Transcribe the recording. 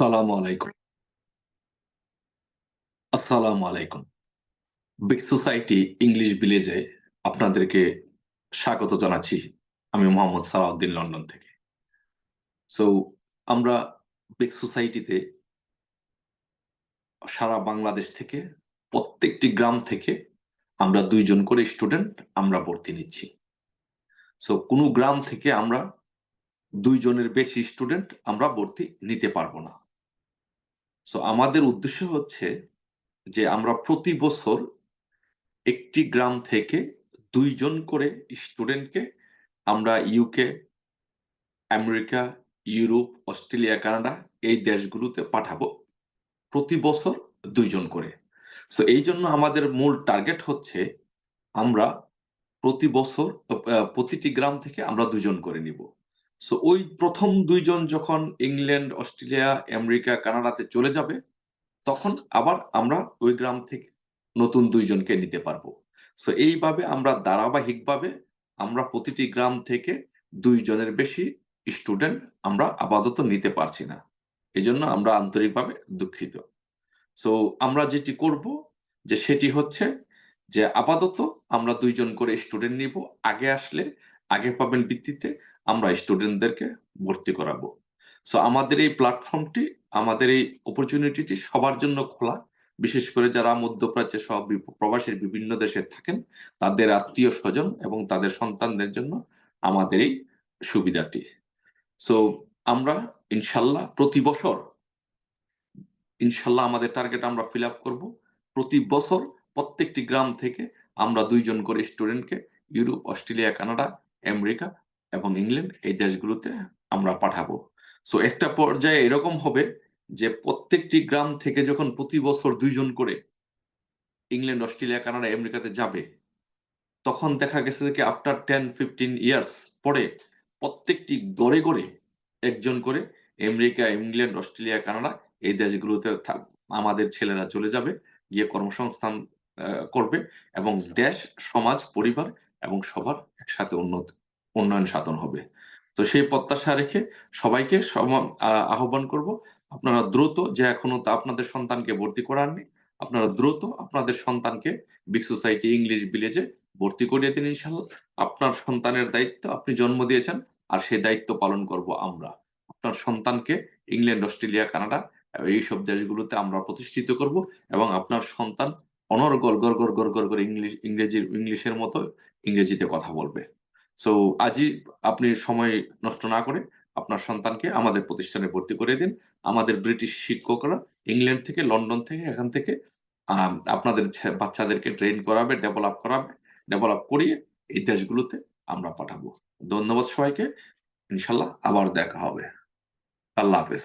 আসসালামু আলাইকুম। আসসালামু আলাইকুম। বিগ সোসাইটি ইংলিশ ভিলেজে আপনাদেরকে স্বাগত জানাচ্ছি আমি মোহাম্মদ সালাউদ্দিন লন্ডন থেকে। সো আমরা বিগ সোসাইটিতে সারা বাংলাদেশ থেকে, প্রত্যেকটি গ্রাম থেকে আমরা দুইজন করে স্টুডেন্ট আমরা ভর্তি নিচ্ছি। সো কোনো গ্রাম থেকে আমরা দুইজনের বেশি স্টুডেন্ট আমরা ভর্তি নিতে পারব না। সো আমাদের উদ্দেশ্য হচ্ছে যে আমরা প্রতি বছর একটি গ্রাম থেকে দুইজন করে স্টুডেন্টকে আমরা UK America, Europe, Australia, Canada এই দেশগুলোতে পাঠাবো প্রতি বছর দুইজন করে। সো এই জন্য আমাদের মূল টার্গেট হচ্ছে আমরা প্রতি বছর প্রতিটি গ্রাম থেকে আমরা দুজন করে নিব। সো ওই প্রথম দুইজন যখন ইংল্যান্ড, অস্ট্রেলিয়া, আমেরিকা, কানাডাতে চলে যাবে, তখন আবার আমরা ওই গ্রাম থেকে নতুন দুইজনকে নিতে পারব। সো এইভাবে আমরা ধারাবাহিকভাবে আমরা প্রতিটি গ্রাম থেকে দুইজনের বেশি স্টুডেন্ট আমরা আপাতত নিতে পারছি না। এই জন্য আমরা আন্তরিকভাবে দুঃখিত। সো আমরা যেটি করব যে সেটি হচ্ছে যে আপাতত আমরা দুইজন করে স্টুডেন্ট নিব। আগে আসলে আগে পাবেন ভিত্তিতে আমরা স্টুডেন্টদেরকে ভর্তি করাবো। সো আমাদের এই প্ল্যাটফর্মটি আমাদের এই অপরচুনিটিটি সবার জন্য খোলা। বিশেষ করে যারা মধ্যপ্রাচ্যে সব প্রবাসীর বিভিন্ন দেশে থাকেন, তাদের আত্মীয় স্বজন এবং তাদের সন্তানদের জন্য আমাদের এই সুবিধাটি। সো আমরা ইনশাল্লাহ প্রতি বছর, ইনশাল্লাহ আমাদের টার্গেট আমরা ফিল আপ করব। প্রতি বছর প্রত্যেকটি গ্রাম থেকে আমরা দুইজন করে স্টুডেন্টকে ইউরোপ অস্ট্রেলিয়া কানাডা আমেরিকা এবং ইংল্যান্ড এই দেশগুলোতে আমরা পাঠাবো। সো একটা পর্যায়ে এরকম হবে যে প্রত্যেকটি গ্রাম থেকে যখন প্রতি বছর দুইজন করে ইংল্যান্ড, অস্ট্রেলিয়া, কানাডা, আমেরিকাতে যাবে, তখন দেখা গেছে যে আফটার টেন ফিফটিন ইয়ার্স পরে প্রত্যেকটি গড়ে গড়ে একজন করে আমেরিকা, ইংল্যান্ড, অস্ট্রেলিয়া, কানাডা এই দেশগুলোতে আমাদের ছেলেরা চলে যাবে, গিয়ে কর্মসংস্থান করবে এবং দেশ, সমাজ, পরিবার এবং সবার একসাথে উন্নত উন্নয়ন সাধন হবে। তো সেই প্রত্যাশা রেখে সবাইকে আহ্বান করব, আপনারা দ্রুত যে এখনও তা আপনাদের সন্তানকে ভর্তি করাননি, আপনারা দ্রুত আপনাদের সন্তানকে বিগ সোসাইটি ইংলিশ ভিলেজে ভর্তি করিয়ে দিন আপনার সন্তানের দায়িত্ব আপনি জন্ম দিয়েছেন, আর সেই দায়িত্ব পালন করব আমরা। আপনার সন্তানকে ইংল্যান্ড অস্ট্রেলিয়া কানাডা এইসব দেশগুলোতে আমরা প্রতিষ্ঠিত করব এবং আপনার সন্তান অনর্গল গর গর গর গর করে ইংলিশ ইংরেজি ইংলিশের মতো ইংরেজিতে কথা বলবে। সো আজই আপনি সময় নষ্ট না করে আপনার সন্তানকে আমাদের প্রতিষ্ঠানে ভর্তি করে দিন। আমাদের ব্রিটিশ শিক্ষকরা ইংল্যান্ড থেকে, লন্ডন থেকে, এখান থেকে আপনাদের বাচ্চাদেরকে ট্রেন করাবে, ডেভেলপ করাবে, ডেভেলপ করিয়ে এই দেশগুলোতে আমরা পাঠাবো। ধন্যবাদ সবাইকে। ইনশাল্লাহ আবার দেখা হবে। আল্লাহ হাফেজ।